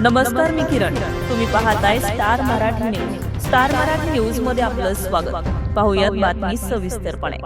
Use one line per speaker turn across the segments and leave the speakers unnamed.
नमस्कार मी किरण. तुम्ही पाहताय Star Marathi news. Star Marathi न्यूजमध्ये आपलं स्वागत. पाहुयात बातमी सविस्तरपणे.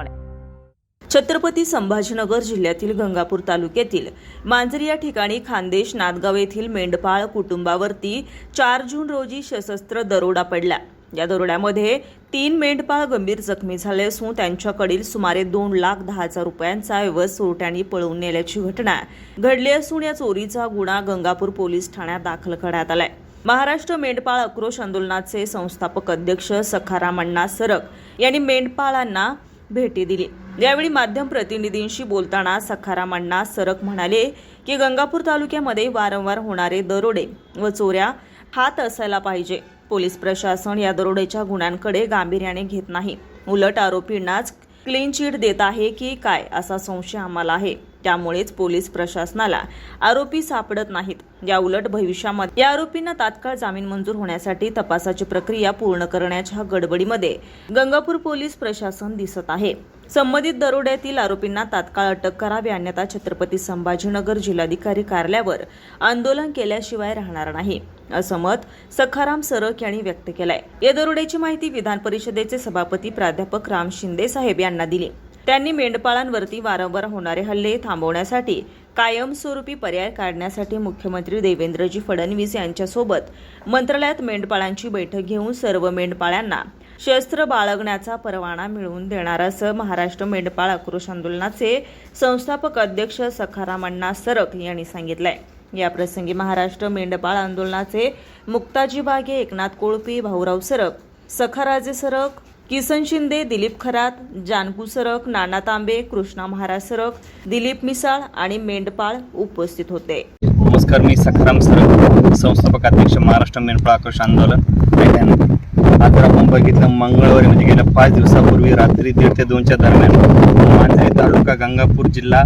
छत्रपती संभाजीनगर जिल्ह्यातील गंगापूर तालुक्यातील मांजरी या ठिकाणी खानदेश नादगाव येथील मेंढपाळ कुटुंबावरती चार जून रोजी सशस्त्र दरोडा पडला. या दरोड्यामध्ये तीन मेंढपाळ गंभीर जखमी झाले असून त्यांच्याकडील सुमारे दोन लाख दहा हजार रुपयांचा ऐवज चोरट्यांनी पळवून नेल्याची घटना घडली असून या चोरीचा गुन्हा गंगापूर पोलीस ठाण्यात दाखल करण्यात आलाय. महाराष्ट्र मेंढपाळ आक्रोश आंदोलनाचे संस्थापक अध्यक्ष सखाराम अण्णा सरक यांनी मेंढपाळांना भेटी दिली. यावेळी माध्यम प्रतिनिधींशी बोलताना सखाराम अण्णा सरक म्हणाले की गंगापूर तालुक्यामध्ये वारंवार होणारे दरोडे व चोऱ्या हात असायला पाहिजे. पोलीस प्रशासन या दरोडेच्या गुन्ह्यांकडे गांभीर्याने घेत नाही. उलट आरोपींनाच क्लीन चिट देत आहे की काय असा संशय आम्हाला आहे. त्यामुळेच पोलीस प्रशासनाला आरोपी सापडत नाहीत. या उलट भविष्यामध्ये या आरोपींना तात्काळ जामीन मंजूर होण्यासाठी तपासाची प्रक्रिया पूर्ण करण्याच्या गडबडीमध्ये गंगापूर पोलीस प्रशासन दिसत आहे. संबंधित दरोड्यातील आरोपींना तात्काळ अटक करावी अन्यथा छत्रपती संभाजीनगर जिल्हाधिकारी कार्यालयावर आंदोलन केल्याशिवाय राहणार नाही. असं मत सखाराम सरक यांनी व्यक्त केलंय. या दरोड्याची माहिती विधान परिषदेचे सभापती प्राध्यापक राम शिंदे साहेब यांना दिली. त्यांनी मेंढपाळांवरती वारंवार होणारे हल्ले थांबवण्यासाठी कायमस्वरूपी पर्याय काढण्यासाठी मुख्यमंत्री देवेंद्रजी फडणवीस यांच्यासोबत मंत्रालयात मेंढपाळांची बैठक घेऊन सर्व मेंढपाळांना शस्त्र बाळगण्याचा परवाना मिळवून देणार असं महाराष्ट्र मेंढपाळ आक्रोश आंदोलनाचे संस्थापक अध्यक्ष सखाराम अण्णा सरक यांनी सांगितलंय. आहे प्रसंगी महाराष्ट्र मेंढपाळ आंदोलनाचे मुक्ताजी बागे एकनाथ कोळपी भाऊराव सरक सखाराजे सरक किसन शिंदे दिलीप खरात जानकू सरक नाना तांबे कृष्णा महाराज सरक दिलीप मिसाळ आणि मेंढपाळ उपस्थित होते.
नमस्कार मी सखाराम सरक संस्थापक अध्यक्ष महाराष्ट्र मेंढपाळ आक्रोश आंदोलन आज जर आपण बघितलं मंगळवारी म्हणजे गेल्या पाच दिवसापूर्वी रात्री दीड ते दोनच्या दरम्यान मांजरी तालुका गंगापूर जिल्हा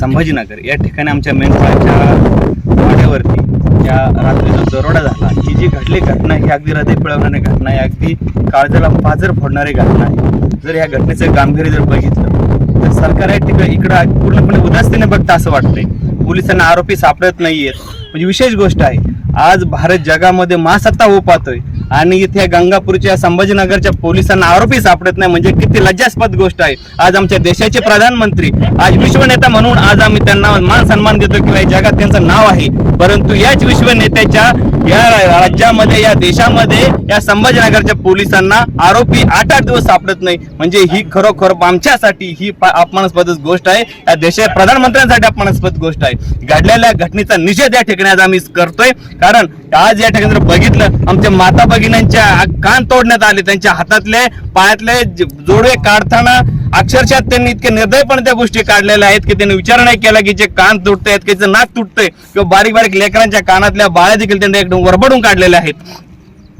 संभाजीनगर या ठिकाणी आमच्या मेंढपाळाच्या वाड्यावरती या रात्री जो दरोडा झाला. ही जी घडली घटना ही अगदी हृदय पिळवणारी घटना आहे अगदी काळजाला पाजर फोडणारी घटना आहे. जर या घटनेचं कामगिरी जर बघितलं तर सरकार आहे तिकडे इकडं पूर्णपणे उदासीने बघता असं वाटतंय. पोलिसांना आरोपी सापडत नाहीयेत. म्हणजे विशेष गोष्ट आहे. आज भारत जगामध्ये महासत्ता होऊ पाहतोय. आणि इथे गंगापूरच्या संभाजीनगरच्या पोलिसांना आरोपी सापडत नाही म्हणजे किती लज्जास्पद गोष्ट आहे. आज आमच्या देशाचे प्रधानमंत्री आज विश्वनेता म्हणून आज आम्ही त्यांना मान सन्मान देतो किंवा जगात त्यांचं नाव आहे. परंतु याच विश्वनेत्याच्या या राज्यामध्ये या देशामध्ये या संभाजीनगरच्या पोलिसांना आरोपी आठ आठ दिवस सापडत नाही. म्हणजे ही खरोखर आमच्यासाठी ही अपमानास्पदच अपमानास्पद गोष्ट आहे. या देशाच्या प्रधानमंत्र्यांसाठी अपमानास्पद गोष्ट आहे. घडलेल्या घटनेचा निषेध या ठिकाणी आज आम्ही करतोय. कारण आज या ठिकाणी जर बघितलं आमच्या माता भगिनींच्या कान तोडण्यात आले त्यांच्या हातातले पायातले जोडवे काढताना अक्षरशः त्यांनी इतके निर्दयपणे त्या गोष्टी काढलेल्या आहेत की त्यांनी विचार नाही केला की जे कान तुटतायत की जे नाक तुटतंय किंवा बारीक बारीक लेकरांच्या कानातल्या बाळ्या देखील त्यांनी एकदम वरबडून काढलेल्या आहेत.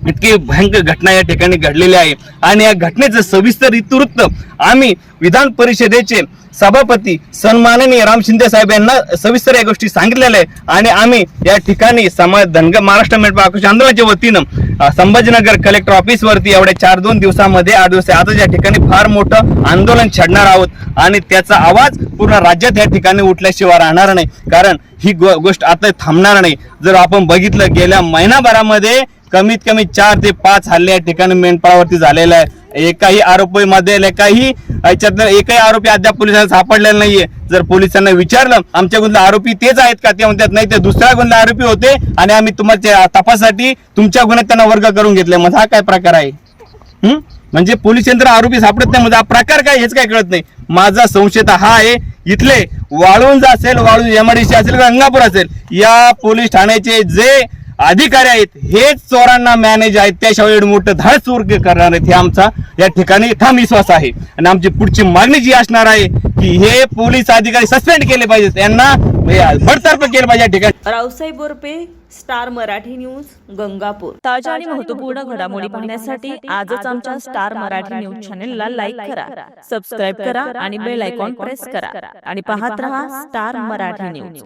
इतकी भयंकर घटना या ठिकाणी घडलेली आहे. आणि या घटनेचं सविस्तर इतिवृत्त आम्ही विधान परिषदेचे सभापती सन्माननीय राम शिंदे साहेब यांना सविस्तर या गोष्टी सांगितलेल्या आहे आणि आम्ही या ठिकाणी समाज धनग महाराष्ट्र मेंढपाळ आक्रोश आंदोलनाच्या वतीनं संभाजीनगर कलेक्टर ऑफिस वरती एवढ्या चार दोन दिवसामध्ये आठ दिवस आता या ठिकाणी फार मोठं आंदोलन छेडणार आहोत. आणि त्याचा आवाज पूर्ण राज्यात या ठिकाणी उठल्याशिवाय राहणार नाही. कारण ही गो- गोष्ट आता थांबणार नाही. जर आपण बघितलं गेल्या महिनाभरामध्ये कमीत कमी चार ते पाच हल्ले या ठिकाणी मेंढपाळावरती झालेले आहे. एकाही आरोपीमध्ये एकाही याच्यातनं एकही आरोपी अद्याप पोलिसांना सापडलेला नाहीये. जर पोलिसांना विचारलं आमच्या गुंतला आरोपी तेच आहेत का? ते म्हणतात नाही ते दुसऱ्या गुन्हा आरोपी होते आणि आम्ही तुमच्या तपासासाठी तुमच्या गुन्ह्यात त्यांना वर्ग करून घेतले. मग हा काय प्रकार आहे? म्हणजे पोलीस यंत्र आरोपी सापडत नाही म्हणजे हा प्रकार काय? हेच काय कळत नाही. माझा संशय हा आहे इथले वाळूंज असेल वाळूंज एमआडीसी असेल गंगापूर असेल या पोलीस ठाण्याचे जे अधिकारी आहेत हेच चोरांना मॅनेज आहेत. त्याशिवाय एवढं मोठं धाड चोर करणार आहेत हे आमचा या ठिकाणी ठाम विश्वास आहे. आणि आमची पुढची मागणी जी असणार आहे की हे पोलीस अधिकारी सस्पेंड केले पाहिजेत. यांना बडतर्फ केलं पाहिजे या ठिकाणी.
Raosaheb Borpe Star Marathi news Gangapur. ताज्या आणि महत्त्वपूर्ण घडामोडी पाहण्यासाठी आजच आमच्या स्टार मराठी न्यूज चॅनेलला लाईक करा सबस्क्राईब करा आणि बेल आयकॉन प्रेस करा. आणि पाहत रहा स्टार मराठी न्यूज.